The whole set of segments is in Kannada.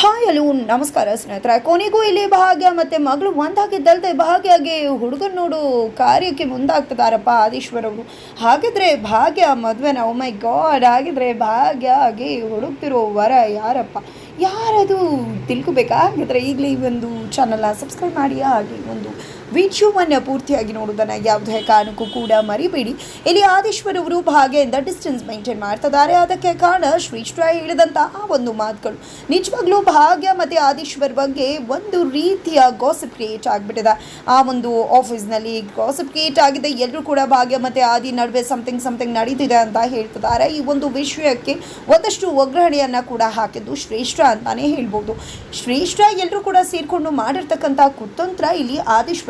ಹಾಯ್ ಹಲೋ ನಮಸ್ಕಾರ ಸ್ನೇಹಿತರೆ. ಕೊನೆಗೂ ಇಲ್ಲಿ ಭಾಗ್ಯ ಮತ್ತೆ ಮಗಳು ಒಂದಾಗಿದ್ದಲ್ದೆ ಭಾಗ್ಯಗೆ ಹುಡುಗನ ನೋಡು ಕಾರ್ಯಕ್ಕೆ ಮುಂದಾಗ್ತದಾರಪ್ಪ ಆದೀಶ್ವರವರು ಹಾಗಿದ್ರೆ ಭಾಗ್ಯ, ಮದುವೆನ ಮೈ ಗಾಡ್ ಭಾಗ್ಯ ಭಾಗ್ಯಗೆ ಹುಡುಕ್ತಿರೋ ವರ ಯಾರಪ್ಪ? ಯಾರದು ತಿಳ್ಕೊಬೇಕಾಗಿದ್ರೆ ಈಗಲೇ ಈ ಒಂದು ಚಾನಲ್ನ ಸಬ್ಸ್ಕ್ರೈಬ್ ಮಾಡಿ, ಹಾಗೆ ಒಂದು ವಿಡಿಯೋವನ್ನು ಪೂರ್ತಿಯಾಗಿ ನೋಡೋದನ್ನು ಯಾವುದೇ ಕಾರಣಕ್ಕೂ ಕೂಡ ಮರಿಬೇಡಿ. ಇಲ್ಲಿ ಆದೇಶ್ವರವರು ಅವರು ಭಾಗ್ಯದಿಂದ ಡಿಸ್ಟೆನ್ಸ್ ಮೇಂಟೈನ್ ಮಾಡ್ತಿದ್ದಾರೆ. ಅದಕ್ಕೆ ಕಾರಣ ಶ್ರೀಷ್ಠ ಹೇಳಿದಂತಹ ಆ ಒಂದು ಮಾತುಗಳು. ನಿಜವಾಗ್ಲೂ ಭಾಗ್ಯ ಮತ್ತು ಆದೇಶ್ವರ ಬಗ್ಗೆ ಒಂದು ರೀತಿಯ ಗಾಸಿಪ್ ಕ್ರಿಯೇಟ್ ಆಗಿಬಿಟ್ಟಿದೆ. ಆ ಒಂದು ಆಫೀಸ್ನಲ್ಲಿ ಗಾಸಿಪ್ ಕ್ರಿಯೇಟ್ ಆಗಿದೆ. ಎಲ್ಲರೂ ಕೂಡ ಭಾಗ್ಯ ಮತ್ತು ಆದಿ ನಡುವೆ ಸಮಥಿಂಗ್ ಸಮಥಿಂಗ್ ನಡೀತಿದೆ ಅಂತ ಹೇಳ್ತಿದ್ದಾರೆ. ಈ ಒಂದು ವಿಷಯಕ್ಕೆ ಒಂದಷ್ಟು ಒಗ್ಗರಣೆಯನ್ನು ಕೂಡ ಹಾಕಿದ್ದು ಶ್ರೇಷ್ಠ ಅಂತಾನೆ ಹೇಳ್ಬೋದು. ಶ್ರೇಷ್ಠ ಎಲ್ಲರೂ ಕೂಡ ಸೇರಿಕೊಂಡು ಮಾಡಿರ್ತಕ್ಕಂಥ ಕುತಂತ್ರ ಇಲ್ಲಿ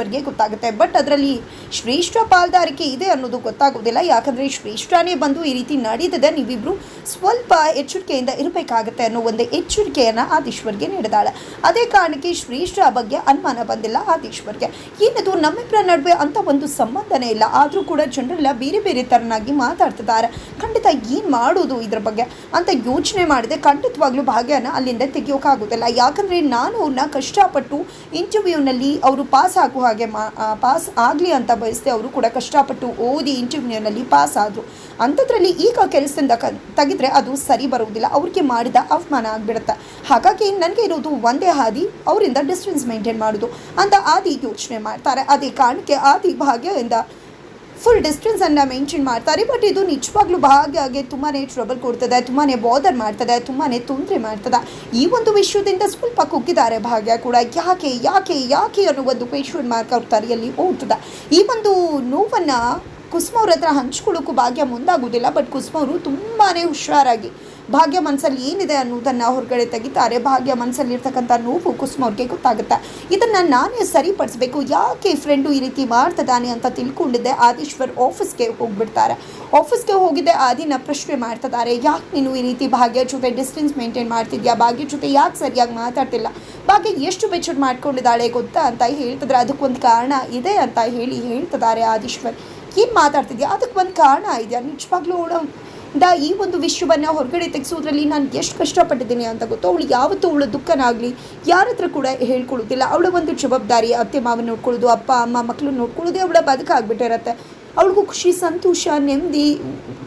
ಆದೀಶ್ವರ್ಗೆ ಗೊತ್ತಾಗುತ್ತೆ. ಬಟ್ ಅದರಲ್ಲಿ ಶ್ರೇಷ್ಠ ಪಾಲ್ದಾರಿಕೆ ಇದೆ ಅನ್ನೋದು ಗೊತ್ತಾಗೋದಿಲ್ಲ. ಯಾಕಂದರೆ ಶ್ರೇಷ್ಠನೇ ಬಂದು ಈ ರೀತಿ ನಡೀತದೆ. ನೀವಿಬ್ರು ಸ್ವಲ್ಪ ಎಚ್ಚರಿಕೆಯಿಂದ ಇರಬೇಕಾಗುತ್ತೆ ಅನ್ನೋ ಒಂದು ಎಚ್ಚರಿಕೆಯನ್ನು ಆದೀಶ್ವರ್ಗೆ ನೀಡಿದಾಳೆ. ಅದೇ ಕಾರಣಕ್ಕೆ ಶ್ರೇಷ್ಠ ಬಗ್ಗೆ ಅನುಮಾನ ಬಂದಿಲ್ಲ ಆದೀಶ್ವರ್ಗೆ. ಏನದು ನಮ್ಮಿಬ್ಬರ ನಡುವೆ ಅಂತ ಒಂದು ಸಂಬಂಧನೇ ಇಲ್ಲ. ಆದರೂ ಕೂಡ ಜನರೆಲ್ಲ ಬೇರೆ ಬೇರೆ ಥರನಾಗಿ ಮಾತಾಡ್ತಿದ್ದಾರೆ. ಖಂಡಿತ ಏನು ಮಾಡೋದು ಇದ್ರ ಬಗ್ಗೆ? ಅಂತ ಯೋಚನೆ ಮಾಡಿದೆ ಖಂಡಿತವಾಗ್ಲೂ ಭಾಗ್ಯನ ಅಲ್ಲಿಂದ ತೆಗಿಯೋಕ್ಕಾಗೋದಿಲ್ಲ ಯಾಕಂದರೆ ನಾನು ಅವ್ರನ್ನ ಕಷ್ಟಪಟ್ಟು ಇಂಟರ್ವ್ಯೂನಲ್ಲಿ ಅವರು ಪಾಸ್ ಆಗೋ ಮಾ ಪಾಸ್ ಆಗಲಿ ಅಂತ ಬಯಸ್ದೆ ಅವರು ಕೂಡ ಕಷ್ಟಪಟ್ಟು ಓದಿ ಇಂಟರ್ವ್ಯೂನಲ್ಲಿ ಪಾಸ್ ಆದರು. ಅಂಥದ್ರಲ್ಲಿ ಈಗ ಕೆಲಸದಿಂದ ಕ ತೆಗೆದ್ರೆ ಅದು ಸರಿ ಬರುವುದಿಲ್ಲ. ಅವ್ರಿಗೆ ಮಾಡಿದ ಅವಮಾನ ಆಗಿಬಿಡುತ್ತೆ. ಹಾಗಾಗಿ ನನಗೆ ಇರೋದು ಒಂದೇ ಹಾದಿ, ಅವರಿಂದ ಡಿಸ್ಟೆನ್ಸ್ ಮೇಂಟೈನ್ ಮಾಡೋದು. ಅಂತ ಆದಿ ಯೋಚನೆ ಮಾಡ್ತಾರೆ. ಅದೇ ಕಾರಣಕ್ಕೆ ಆದಿ ಭಾಗ್ಯದಿಂದ ಫುಲ್ ಡಿಸ್ಟೆನ್ಸನ್ನು ಮೇಂಟೈನ್ ಮಾಡ್ತಾರೆ ಬಟ್ ಇದು ನಿಜವಾಗ್ಲೂ ಭಾಗ್ಯಗೆ ತುಂಬಾ ಟ್ರಬಲ್ ಕೊಡ್ತದೆ ತುಂಬಾ ಬಾದರ್ ಮಾಡ್ತದೆ ತುಂಬಾ ತೊಂದರೆ ಮಾಡ್ತದೆ. ಈ ಒಂದು ವಿಷಯದಿಂದ ಸ್ವಲ್ಪ ಕುಗ್ಗಿದ್ದಾರೆ ಭಾಗ್ಯ ಕೂಡ. ಯಾಕೆ ಯಾಕೆ ಯಾಕೆ ಅನ್ನೋ ಒಂದು ಕ್ವೆಶನ್ ಮಾರ್ಕ್ ಅವ್ರ ತಲೆಯಲ್ಲಿ ಓಡ್ತದೆ. ಈ ಒಂದು ನೋವನ್ನು ಕುಸುಮ ಅವ್ರ ಹತ್ರ ಹಂಚ್ಕೊಳ್ಳೋಕ್ಕೂ ಭಾಗ್ಯ ಮುಂದಾಗೋದಿಲ್ಲ ಬಟ್ ಕುಸುಮ ಅವರು ತುಂಬಾ ಹುಷಾರಾಗಿ ಭಾಗ್ಯ ಮನಸ್ಸಲ್ಲಿ ಏನಿದೆ ಅನ್ನೋದನ್ನು ಹೊರಗಡೆ ತೆಗಿತಾರೆ. ಭಾಗ್ಯ ಮನಸ್ಸಲ್ಲಿ ಇರ್ತಕ್ಕಂಥ ನೋವು ಕುಸುಮ ಅವ್ರಿಗೆ ಗೊತ್ತಾಗುತ್ತೆ. ಇದನ್ನು ನಾನೇ ಸರಿಪಡಿಸ್ಬೇಕು. ಯಾಕೆ ಫ್ರೆಂಡು ಈ ರೀತಿ ಮಾಡ್ತಿದ್ದಾನೆ ಅಂತ ತಿಳ್ಕೊಂಡಿದ್ದೆ. ಆದೀಶ್ವರ್ ಆಫೀಸ್ಗೆ ಹೋಗ್ಬಿಡ್ತಾರೆ. ಆಫೀಸ್ಗೆ ಹೋಗಿದ್ದೆ. ಆದಿನ ಪ್ರಶ್ನೆ ಮಾಡ್ತಿದ್ದಾರೆ. ಯಾಕೆ ನೀನು ಈ ರೀತಿ ಭಾಗ್ಯ ಜೊತೆ ಡಿಸ್ಟೆನ್ಸ್ ಮೇಂಟೈನ್ ಮಾಡ್ತಿದ್ಯಾ? ಭಾಗ್ಯ ಜೊತೆ ಯಾಕೆ ಸರಿಯಾಗಿ ಮಾತಾಡ್ತಿಲ್ಲ? ಭಾಗ್ಯ ಎಷ್ಟು ಬೆಚ್ಚಡ್ ಮಾಡ್ಕೊಂಡಿದ್ದಾಳೆ ಗೊತ್ತಾ ಅಂತ ಹೇಳ್ತಿದ್ರೆ ಅದಕ್ಕೊಂದು ಕಾರಣ ಇದೆ ಅಂತ ಹೇಳಿ ಹೇಳ್ತಿದ್ದಾರೆ ಆದೀಶ್ವರ್. ಏನು ಮಾತಾಡ್ತಿದ್ಯಾ? ಅದಕ್ಕೆ ಒಂದು ಕಾರಣ ಇದೆಯಾ? ನಿಜವಾಗ್ಲೂ ಅವಳು ದ ಈ ಒಂದು ವಿಶ್ವವನ್ನು ಹೊರಗಡೆ ತೆಗೆಸೋದ್ರಲ್ಲಿ ನಾನು ಎಷ್ಟು ಕಷ್ಟಪಟ್ಟಿದ್ದೀನಿ ಅಂತ ಗೊತ್ತು. ಅವಳು ಯಾವತ್ತೂ ಅವಳು ದುಃಖನಾಗಲಿ ಯಾರ ಹತ್ರ ಕೂಡ ಹೇಳ್ಕೊಳ್ಳೋದಿಲ್ಲ. ಅವಳ ಒಂದು ಜವಾಬ್ದಾರಿ ಅತ್ತೆ ಮಾವ ನೋಡ್ಕೊಳ್ಳೋದು, ಅಪ್ಪ, ಅಮ್ಮ ಮಕ್ಕಳು ನೋಡ್ಕೊಳ್ಳೋದೇ ಅವಳ ಬದುಕಾಗ್ಬಿಟ್ಟಿರತ್ತೆ ಅವಳಿಗೂ ಖುಷಿ, ಸಂತೋಷ, ನೆಮ್ಮದಿ,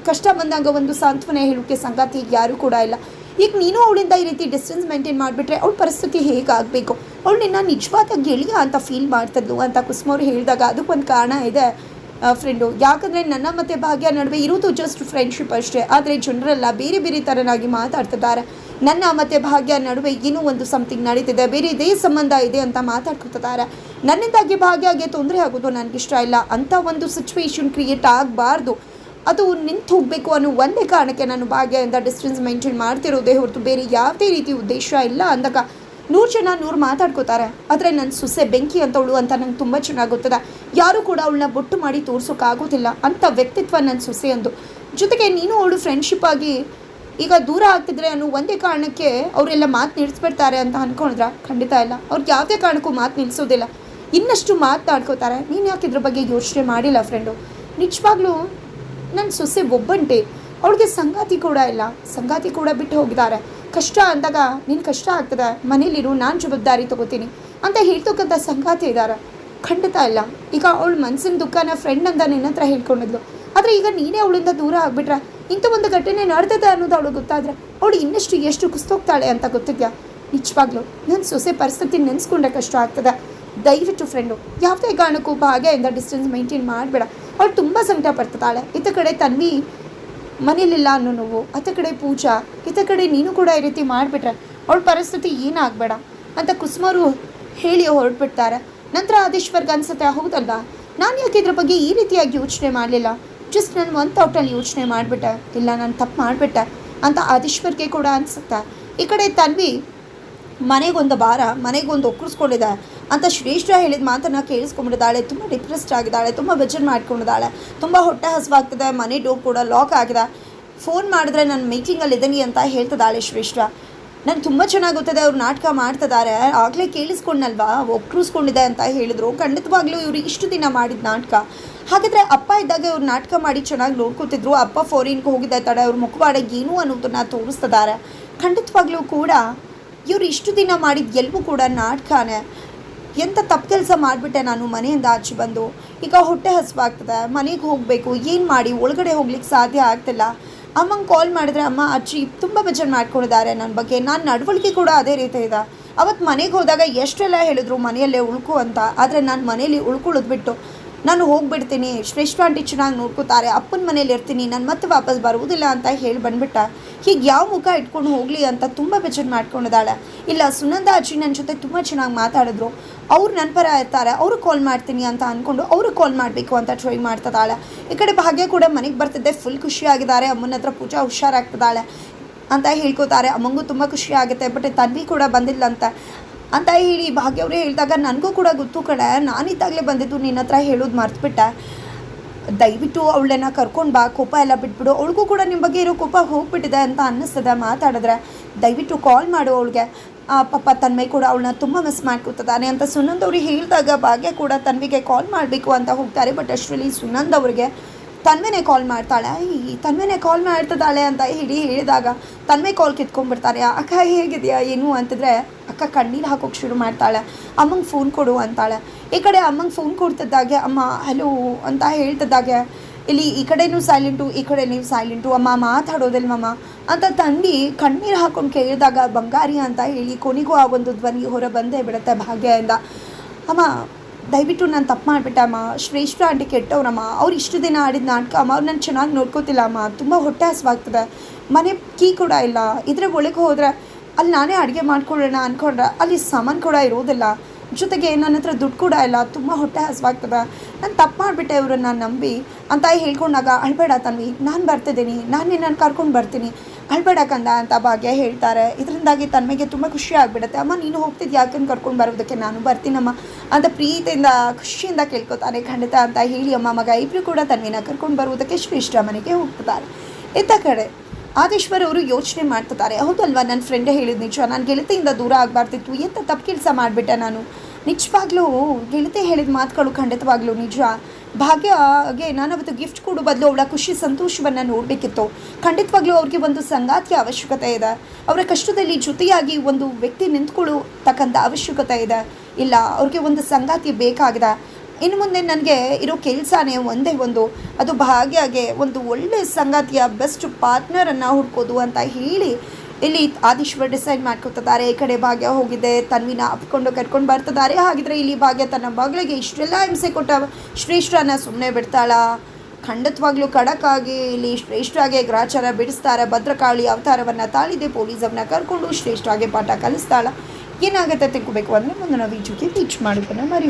ಕಷ್ಟ ಬಂದಾಗ ಒಂದು ಸಾಂತ್ವನ ಹೇಳೋಕ್ಕೆ ಸಂಗಾತಿ ಯಾರೂ ಕೂಡ ಇಲ್ಲ. ಈಗ ನೀನು ಅವಳಿಂದ ಈ ರೀತಿ ಡಿಸ್ಟೆನ್ಸ್ ಮೇಂಟೈನ್ ಮಾಡಿಬಿಟ್ರೆ ಅವಳ ಪರಿಸ್ಥಿತಿ ಹೇಗಾಗಬೇಕು? ಅವಳು ನಿನ್ನ ನಿಜವಾದ ಗೆಳೆಯ ಅಂತ ಫೀಲ್ ಮಾಡ್ತಿದ್ಲು ಅಂತ ಕುಸುಮವ್ರು ಹೇಳಿದಾಗ ಅದಕ್ಕೊಂದು ಕಾರಣ ಇದೆ. ಫ್ರೆಂಡು ಯಾಕಂದರೆ ನನ್ನ ಮತ್ತು ಭಾಗ್ಯ ನಡುವೆ ಇರೋದು ಜಸ್ಟ್ ಫ್ರೆಂಡ್ಶಿಪ್ ಅಷ್ಟೇ. ಆದರೆ ಜನರೆಲ್ಲ ಬೇರೆ ಬೇರೆ ಥರನಾಗಿ ಮಾತಾಡ್ತಿದ್ದಾರೆ. ನನ್ನ ಮತ್ತು ಭಾಗ್ಯ ನಡುವೆ ಏನೋ ಒಂದು ಸಮಥಿಂಗ್ ನಡೀತಿದೆ. ಬೇರೆ ಇದೇ ಸಂಬಂಧ ಇದೆ ಅಂತ ಮಾತಾಡ್ಕೊತಿದ್ದಾರೆ. ನನ್ನಿಂದಾಗಿ ಭಾಗ್ಯಗೆ ತೊಂದರೆ ಆಗೋದು ನನಗಿಷ್ಟ ಇಲ್ಲ. ಅಂಥ ಒಂದು ಸಿಚುವೇಶನ್ ಕ್ರಿಯೇಟ್ ಆಗಬಾರ್ದು. ಅದು ನಿಂತು ಹೋಗಬೇಕು ಅನ್ನೋ ಒಂದೇ ಕಾರಣಕ್ಕೆ ನಾನು ಭಾಗ್ಯದಿಂದ ಡಿಸ್ಟೆನ್ಸ್ ಮೇಂಟೈನ್ ಮಾಡ್ತಿರೋದೇ ಹೊರತು ಬೇರೆ ಯಾವುದೇ ರೀತಿ ಉದ್ದೇಶ ಇಲ್ಲ ಅಂದಾಗ ನೂರು ಜನ ನೂರು ಮಾತಾಡ್ಕೋತಾರೆ. ಆದರೆ ನನ್ನ ಸೊಸೆ ಬೆಂಕಿ ಅಂತವಳು ಅಂತ ನಂಗೆ ತುಂಬ ಚೆನ್ನಾಗಿ ಯಾರು ಯಾರೂ ಕೂಡ ಅವಳನ್ನ ಬೊಟ್ಟು ಮಾಡಿ ತೋರಿಸೋಕ್ಕಾಗೋದಿಲ್ಲ ಅಂಥ ವ್ಯಕ್ತಿತ್ವ ನನ್ನ ಸೊಸೆ ಅಂದು. ಜೊತೆಗೆ ನೀನು ಅವಳು ಫ್ರೆಂಡ್ಶಿಪ್ ಆಗಿ ಈಗ ದೂರ ಆಗ್ತಿದ್ರೆ ಅನ್ನೋ ಒಂದೇ ಕಾರಣಕ್ಕೆ ಅವರೆಲ್ಲ ಮಾತು ನಿಲ್ಲಿಸ್ಬಿಡ್ತಾರೆ ಅಂತ ಅಂದ್ಕೊಂಡಿದ್ರ ಖಂಡಿತ ಇಲ್ಲ. ಅವ್ರಿಗೆ ಯಾವುದೇ ಕಾರಣಕ್ಕೂ ಮಾತು ನಿಲ್ಲಿಸೋದಿಲ್ಲ ಇನ್ನಷ್ಟು ಮಾತನಾಡ್ಕೋತಾರೆ ನೀನು ಯಾಕೆ ಇದ್ರ ಬಗ್ಗೆ ಯೋಚನೆ ಮಾಡಿಲ್ಲ ಫ್ರೆಂಡು ನಿಜವಾಗ್ಲೂ ನನ್ನ ಸೊಸೆ ಒಬ್ಬಂಟೆ. ಅವಳಿಗೆ ಸಂಗಾತಿ ಕೂಡ ಇಲ್ಲ. ಸಂಗಾತಿ ಕೂಡ ಬಿಟ್ಟು ಹೋಗಿದ್ದಾರೆ. ಕಷ್ಟ ಅಂದಾಗ ನಿನ್ನ ಕಷ್ಟ ಆಗ್ತದೆ? ಮನೇಲಿರು ನಾನು ಜವಾಬ್ದಾರಿ ತಗೋತೀನಿ ಅಂತ ಹೇಳ್ತಕ್ಕಂಥ ಸಂಗಾತಿ ಇದ್ದಾರೆ. ಖಂಡಿತ ಇಲ್ಲ ಈಗ ಅವಳ ಮನಸ್ಸಿನ ದುಃಖನ ಫ್ರೆಂಡ್ ಅಂತ ನಿನ್ನ ಹತ್ರ ಹೇಳ್ಕೊಂಡಿದ್ಲು ಆದರೆ ಈಗ ನೀನೇ ಅವಳಿಂದ ದೂರ ಆಗಿಬಿಟ್ರೆ ಇಂಥ ಒಂದು ಘಟನೆ ನಡೆದಿದೆ ಅನ್ನೋದು ಅವಳು ಗೊತ್ತಾದ್ರೆ ಅವಳು ಇನ್ನಷ್ಟು ಎಷ್ಟು ಕುಸ್ತೋಗ್ತಾಳೆ ಅಂತ ಗೊತ್ತಿದ್ಯಾ? ನಿಜವಾಗ್ಲೂ ನನ್ನ ಸೊಸೆ ಪರಿಸ್ಥಿತಿ ನೆನೆಸ್ಕೊಂಡ್ರೆ ಕಷ್ಟ ಆಗ್ತದೆ. ದಯವಿಟ್ಟು ಫ್ರೆಂಡು ಯಾವುದೇ ಕಾರಣಕ್ಕೂ ಭಾಗ್ಯದಿಂದ ಡಿಸ್ಟೆನ್ಸ್ ಮೈಂಟೈನ್ ಮಾಡಬೇಡ. ಅವಳು ತುಂಬ ಸಂಕಟ ಪಡ್ತಾಳೆ ಇತ್ತ ಕಡೆ ತನ್ವಿ ಮನೇಲಿಲ್ಲ ಅನ್ನೋ ನೋವು, ಅತ್ತ ಕಡೆ ಪೂಜಾ, ಇತ್ತ ಕಡೆ ನೀನು ಕೂಡ ಈ ರೀತಿ ಮಾಡಿಬಿಟ್ರೆ ಅವಳ ಪರಿಸ್ಥಿತಿ ಏನಾಗಬೇಡ ಅಂತ ಕುಸುಮರು ಹೇಳಿ ಹೊರಟ್ಬಿಡ್ತಾರೆ. ನಂತರ ಆದೇಶ್ವರ್ಗೆ ಅನ್ಸುತ್ತೆ ಹೌದಲ್ಲ ನಾನು ಯಾಕೆ ಇದ್ರ ಬಗ್ಗೆ ಈ ರೀತಿಯಾಗಿ ಯೋಚನೆ ಮಾಡಲಿಲ್ಲ? ಜಸ್ಟ್ ನಾನು ಒಂದು ಥಾಟಲ್ಲಿ ಯೋಚನೆ ಮಾಡಿಬಿಟ್ಟೆ. ಇಲ್ಲ, ನಾನು ತಪ್ಪು ಮಾಡಿಬಿಟ್ಟೆ ಅಂತ ಆದೇಶ್ವರ್ಗೆ ಕೂಡ ಅನಿಸುತ್ತೆ. ಈ ಕಡೆ ತನ್ವಿ ಮನೆಗೊಂದು ಭಾರ, ಮನೆಗೊಂದು ಒಕ್ಕರಿಸ್ಕೊಂಡಿದೆ ಅಂತ ಶ್ರೇಷ್ಠ ಹೇಳಿದ ಮಾತನ್ನು ಕೇಳಿಸ್ಕೊಂಡ್ಬಿಟ್ಟಿದ್ದಾಳೆ. ತುಂಬ ಡಿಪ್ರೆಸ್ಡ್ ಆಗಿದ್ದಾಳೆ, ತುಂಬ ಬೆಜರ್ ಮಾಡ್ಕೊಂಡಿದ್ದಾಳೆ. ತುಂಬ ಹೊಟ್ಟೆ ಹಸುವಾಗ್ತಿದೆ, ಮನೆ ಡೋರ್ ಕೂಡ ಲಾಕ್ ಆಗಿದೆ. ಫೋನ್ ಮಾಡಿದ್ರೆ ನಾನು ಮೀಟಿಂಗಲ್ಲಿ ಇದ್ದೀನಿ ಅಂತ ಹೇಳ್ತಿದ್ದಾಳೆ ಶ್ರೇಷ್ಠ. ನಾನು ತುಂಬ ಚೆನ್ನಾಗಿ ಗೊತ್ತದೆ ಅವ್ರು ನಾಟಕ ಮಾಡ್ತಿದ್ದಾರೆ. ಆಗಲೇ ಕೇಳಿಸ್ಕೊಂಡಲ್ವಾ ಒಕ್ಕರಿಸ್ಕೊಂಡಿದೆ ಅಂತ ಹೇಳಿದ್ರು. ಖಂಡಿತವಾಗ್ಲೂ ಇವರು ಇಷ್ಟು ದಿನ ಮಾಡಿದ ನಾಟಕ. ಹಾಗಾದರೆ ಅಪ್ಪ ಇದ್ದಾಗ ಇವ್ರು ನಾಟಕ ಮಾಡಿ ಚೆನ್ನಾಗಿ ನೋಡ್ಕೊತಿದ್ರು. ಅಪ್ಪ ಫೋರಿನ್ಗೆ ಹೋಗಿದ್ದೆ ತಡೆ ಅವ್ರ ಮುಖವಾಡ ಏನು ಅನ್ನೋದನ್ನು ತೋರಿಸ್ತಿದ್ದಾರೆ. ಖಂಡಿತವಾಗ್ಲೂ ಕೂಡ ಇವ್ರು ಇಷ್ಟು ದಿನ ಮಾಡಿದ ಎಲ್ಲವೂ ಕೂಡ ನಾಟಕನೇ ಎಂಥ ತಪ್ಪು ಕೆಲಸ ಮಾಡಿಬಿಟ್ಟೆ ನಾನು ಮನೆಯಿಂದ ಆಚೆ ಬಂದು. ಈಗ ಹೊಟ್ಟೆ ಹಸುವಾಗ್ತದೆ, ಮನೆಗೆ ಹೋಗಬೇಕು, ಏನು ಮಾಡಿ, ಒಳಗಡೆ ಹೋಗ್ಲಿಕ್ಕೆ ಸಾಧ್ಯ ಆಗ್ತಿಲ್ಲ. ಅಮ್ಮಂಗೆ ಕಾಲ್ ಮಾಡಿದ್ರೆ ಅಮ್ಮ, ಅಜ್ಜಿ, ತುಂಬ ಬೇಜಾರು ಮಾಡ್ಕೊಂಡಿದ್ದಾರೆ ನನ್ನ ಬಗ್ಗೆ. ನಾನು ನಡವಳಿಕೆ ಕೂಡ ಅದೇ ರೀತಿ ಇದೆ. ಅವತ್ತು ಮನೆಗೆ ಹೋದಾಗ ಎಷ್ಟೆಲ್ಲ ಹೇಳಿದ್ರು ಮನೆಯಲ್ಲೇ ಉಳ್ಕು ಅಂತ. ಆದರೆ ನಾನು ಮನೆಯಲ್ಲಿ ಉಳ್ಕೊಳ್ಳೋದು ನಾನು ಹೋಗ್ಬಿಡ್ತೀನಿ. ಆಂಟಿ ಚೆನ್ನಾಗಿ ನೋಡ್ಕೋತಾರೆ. ಅಪ್ಪನ ಮನೇಲಿ ಇರ್ತೀನಿ. ನಾನು ಮತ್ತೆ ವಾಪಸ್ ಬರುವುದಿಲ್ಲ ಅಂತ ಹೇಳಿ ಬಂದ್ಬಿಟ್ಟ. ಹೀಗೆ ಯಾವ ಮುಖ ಇಟ್ಕೊಂಡು ಹೋಗಲಿ ಅಂತ ತುಂಬ ಬೇಜಾರು ಮಾಡ್ಕೊಂಡಿದ್ದಾಳೆ. ಇಲ್ಲ, ಸುನಂದ ಅಜ್ಜಿ ನನ್ನ ಜೊತೆ ತುಂಬ ಚೆನ್ನಾಗಿ ಮಾತಾಡಿದ್ರು. ಅವ್ರು ನನ್ನ ಪರ ಇರ್ತಾರೆ. ಅವರು ಕಾಲ್ ಮಾಡ್ತೀನಿ ಅಂತ ಅಂದ್ಕೊಂಡು ಅವರು ಕಾಲ್ ಮಾಡಬೇಕು ಅಂತ ಟ್ರೈ ಮಾಡ್ತಿದ್ದಾಳೆ. ಈ ಕಡೆ ಭಾಗ್ಯ ಕೂಡ ಮನೆಗೆ ಬರ್ತಿದ್ದೆ. ಫುಲ್ ಖುಷಿಯಾಗಿದ್ದಾರೆ. ಅಮ್ಮನ ಹತ್ರ ಪೂಜಾ ಹುಷಾರಾಗ್ತಿದ್ದಾಳೆ ಅಂತ ಹೇಳ್ಕೊತಾರೆ. ಅಮ್ಮಂಗೂ ತುಂಬ ಖುಷಿ ಆಗುತ್ತೆ. ಬಟ್ ತನ್ವಿ ಕೂಡ ಬಂದಿಲ್ಲ ಅಂತ ಅಂತ ಹೇಳಿ ಭಾಗ್ಯವ್ರೆ ಹೇಳಿದಾಗ ನನಗೂ ಕೂಡ ಗೊತ್ತು ಕಡೆ ನಾನಿದ್ದಾಗಲೇ ಬಂದಿದ್ದು ನಿನ್ನ ಹತ್ರ ಹೇಳೋದು ಮರ್ತುಬಿಟ್ಟೆ. ದಯವಿಟ್ಟು ಅವಳನ್ನ ಕರ್ಕೊಂಡು ಬಾ, ಕೋಪ ಎಲ್ಲ ಬಿಟ್ಬಿಡು. ಅವಳಿಗೂ ಕೂಡ ನಿಮ್ಮ ಬಗ್ಗೆ ಇರೋ ಕೋಪ ಹೋಗ್ಬಿಟ್ಟಿದೆ ಅಂತ ಅನ್ನಿಸ್ತದೆ ಮಾತಾಡಿದ್ರೆ. ದಯವಿಟ್ಟು ಕಾಲ್ ಮಾಡು ಅವಳಿಗೆ. ಪಾಪ ತನ್ಮೈ ಕೂಡ ಅವಳನ್ನ ತುಂಬ ಮಿಸ್ ಮಾಡ್ಕೊತಾನೆ ಅಂತ ಸುನಂದ್ ಅವ್ರಿಗೆ ಹೇಳಿದಾಗ ಭಾಗ್ಯ ಕೂಡ ತನ್ವಿಗೆ ಕಾಲ್ ಮಾಡಬೇಕು ಅಂತ ಹೋಗ್ತಾರೆ. ಬಟ್ ಅಷ್ಟರಲ್ಲಿ ಸುನಂದ್ ಅವ್ರಿಗೆ ತನ್ವೆನೇ ಕಾಲ್ ಮಾಡ್ತಾಳೆ. ಈ ತನ್ಮೇನೆ ಕಾಲ್ ಮಾಡ್ತಿದ್ದಾಳೆ ಅಂತ ಹೇಳಿ ಹೇಳಿದಾಗ ತನ್ವೆ ಕಾಲ್ ಕಿತ್ಕೊಂಡ್ಬಿಡ್ತಾರೆ ಅಕ್ಕ, ಹೇಗಿದೆಯಾ? ಏನು? ಅಂತಂದರೆ, ಅಕ್ಕ, ಕಣ್ಣೀರು ಹಾಕೋಕೆ ಶುರು ಮಾಡ್ತಾಳೆ. ಅಮ್ಮಂಗೆ ಫೋನ್ ಕೊಡು ಅಂತಾಳೆ. ಈ ಕಡೆ ಅಮ್ಮಂಗೆ ಫೋನ್ ಕೊಡ್ತಿದ್ದಾಗೆ, ಅಮ್ಮ ಹಲೋ ಅಂತ ಹೇಳ್ತಿದ್ದಾಗೆ, ಇಲ್ಲಿ ಈ ಕಡೆನೂ ಸೈಲೆಂಟು ಈ ಕಡೆ ನೀವು ಸೈಲೆಂಟು ಅಮ್ಮ ಮಾತಾಡೋದಿಲ್ವಮ್ಮ ಅಂತ ತಂದು ಕಣ್ಣೀರು ಹಾಕೊಂಡು ಕೇಳಿದಾಗ, ಬಂಗಾರಿ ಅಂತ ಹೇಳಿ ಕೊನೆಗೂ ಆ ಒಂದು ಧ್ವನಿ ಹೊರ ಬಂದೇ ಬಿಡುತ್ತೆ ಭಾಗ್ಯದಿಂದ. ಅಮ್ಮ ದಯವಿಟ್ಟು ನಾನು ತಪ್ಪು ಮಾಡಿಬಿಟ್ಟಮ್ಮ ಶ್ರೇಷ್ಠ ಆಂಟಿ ಕೆಟ್ಟವ್ರಮ್ಮ ಅವ್ರು ಇಷ್ಟು ದಿನ ಆಡಿದ ನಾಟಕ, ಅಮ್ಮ, ಅವ್ರು ನಾನು ಚೆನ್ನಾಗಿ ನೋಡ್ಕೋತಿಲ್ಲ, ಅಮ್ಮ. ತುಂಬ ಹೊಟ್ಟೆ ಹಸುವಾಗ್ತದೆ. ಮನೆ ಕೀ ಕೂಡ ಇಲ್ಲ. ಇದ್ರ ಒಳಗೆ ಹೋದರೆ ಅಲ್ಲಿ ನಾನೇ ಅಡುಗೆ ಮಾಡ್ಕೊಳ್ಳೋಣ ಅಂದ್ಕೊಂಡ್ರೆ ಅಲ್ಲಿ ಸಾಮಾನು ಕೂಡ ಇರೋದಿಲ್ಲ. ಜೊತೆಗೆ ನನ್ನ ಹತ್ರ ದುಡ್ಡು ಕೂಡ ಇಲ್ಲ. ತುಂಬ ಹೊಟ್ಟೆ ಹಸುವಾಗ್ತದೆ. ನಾನು ತಪ್ಪು ಮಾಡಿಬಿಟ್ಟೆ ಇವ್ರನ್ನ ನಂಬಿ ಅಂತ ಹೇಳ್ಕೊಂಡಾಗ ಅಳ್ಬೇಡ, ತನ್ವಿ. ನಾನು ಬರ್ತಿದ್ದೀನಿ. ನಾನು ನಿನ್ನನ್ನು ಕರ್ಕೊಂಡು ಬರ್ತೀನಿ. ಅಳ್ಬೇಡ ಕಂದ ಅಂತ ಭಾಗ್ಯ ಹೇಳ್ತಾರೆ. ಇದರಿಂದಾಗಿ ತನ್ಮೆಗೆ ತುಂಬ ಖುಷಿ ಆಗಿಬಿಡುತ್ತೆ. ಅಮ್ಮ, ನೀನು ಹೋಗ್ತಿದ್ದು ಯಾಕಂದು ಕರ್ಕೊಂಡು ಬರೋದಕ್ಕೆ? ನಾನು ಬರ್ತೀನಮ್ಮ ಅಂತ ಪ್ರೀತಿಯಿಂದ, ಖುಷಿಯಿಂದ ಕೇಳ್ಕೊತಾನೆ. ಖಂಡಿತ ಅಂತ ಹೇಳಿ ಅಮ್ಮ ಮಗ. ಇಬ್ಬರು ಕೂಡ ತನ್ವಿನ ಕರ್ಕೊಂಡು ಬರುವುದಕ್ಕೆ ಶ್ರೇಷ್ಠ ಮನೆಗೆ ಹೋಗ್ತಾರೆ. ಇತ್ತ ಕಡೆ ಆದೇಶ್ವರ್ ಅವರು ಯೋಚನೆ ಮಾಡ್ತಿದ್ದಾರೆ. ಹೌದಲ್ವಾ? ನನ್ನ ಫ್ರೆಂಡೇ ಹೇಳಿದ ನಿಜ. ನಾನು ಗೆಳತಿಯಿಂದ ದೂರ ಆಗಬಾರ್ದಿತ್ತು. ಎಂಥ ತಪ್ಪು ಕೆಲಸ ಮಾಡಿಬಿಟ್ಟೆ ನಾನು? ನಿಜವಾಗ್ಲೂ ಗೆಳತಿ ಹೇಳಿದ ಮಾತುಗಳು ಖಂಡಿತವಾಗ್ಲೂ ನಿಜ. ಭಾಗ್ಯಗೆ ನಾನು ಅವತ್ತು ಗಿಫ್ಟ್ ಕೊಡೋ ಬದಲು ಅವಳ ಖುಷಿ ಸಂತೋಷವನ್ನು ನೋಡಬೇಕಿತ್ತು. ಖಂಡಿತವಾಗ್ಲೂ ಅವ್ರಿಗೆ ಒಂದು ಸಂಗಾತಿಯ ಅವಶ್ಯಕತೆ ಇದೆ. ಅವರ ಕಷ್ಟದಲ್ಲಿ ಜೊತೆಯಾಗಿ ಒಂದು ವ್ಯಕ್ತಿ ನಿಂತ್ಕೊಳ್ಳತಕ್ಕಂಥ ಅವಶ್ಯಕತೆ ಇದೆ. ಇಲ್ಲ, ಅವ್ರಿಗೆ ಒಂದು ಸಂಗಾತಿ ಬೇಕಾಗಿದೆ. ಇನ್ನು ಮುಂದೆ ನನಗೆ ಇರೋ ಕೆಲಸನೇ ಒಂದೇ ಒಂದು. ಅದು ಭಾಗ್ಯಗೆ ಒಂದು ಒಳ್ಳೆಯ ಸಂಗಾತಿಯ ಬೆಸ್ಟ್ ಪಾರ್ಟ್ನರನ್ನು ಹುಡ್ಕೋದು ಅಂತ ಹೇಳಿ ಇಲ್ಲಿ ಆದೀಶ್ವರ್ ಡಿಸೈಡ್ ಮಾಡ್ಕೊತಿದ್ದಾರೆ. ಈ ಕಡೆ ಭಾಗ್ಯ ಹೋಗಿದೆ. ತನ್ವಿನ ಅಪ್ಕೊಂಡು ಕರ್ಕೊಂಡು ಬರ್ತಿದ್ದಾರೆ. ಹಾಗಿದ್ರೆ ಇಲ್ಲಿ ಭಾಗ್ಯ ತನ್ನ ಮಗಳಿಗೆ ಇಷ್ಟೆಲ್ಲ ಹಿಂಸೆ ಕೊಟ್ಟ ಶ್ರೇಷ್ಠನ ಸುಮ್ಮನೆ ಬಿಡ್ತಾಳ. ಖಂಡಿತವಾಗ್ಲೂ ಖಡಕ್ಕಾಗಿ ಇಲ್ಲಿ ಶ್ರೇಷ್ಠಾಗೆ ಗ್ರಾಚಾರ ಬಿಡಿಸ್ತಾರೆ. ಭದ್ರಕಾಳಿ ಅವತಾರವನ್ನು ತಾಳಿದೆ. ಪೊಲೀಸ್ ಅವನ್ನ ಕರ್ಕೊಂಡು ಶ್ರೇಷ್ಠಾಗೆ ಪಾಠ ಕಲಿಸ್ತಾಳ. ಏನಾಗುತ್ತೆ ಅಂದ್ರೆ ಅಂದರೆ ನಾವು ಈಜುಗೆ ಟೀಚ್ ಮಾಡೋದನ್ನು ಮರಿ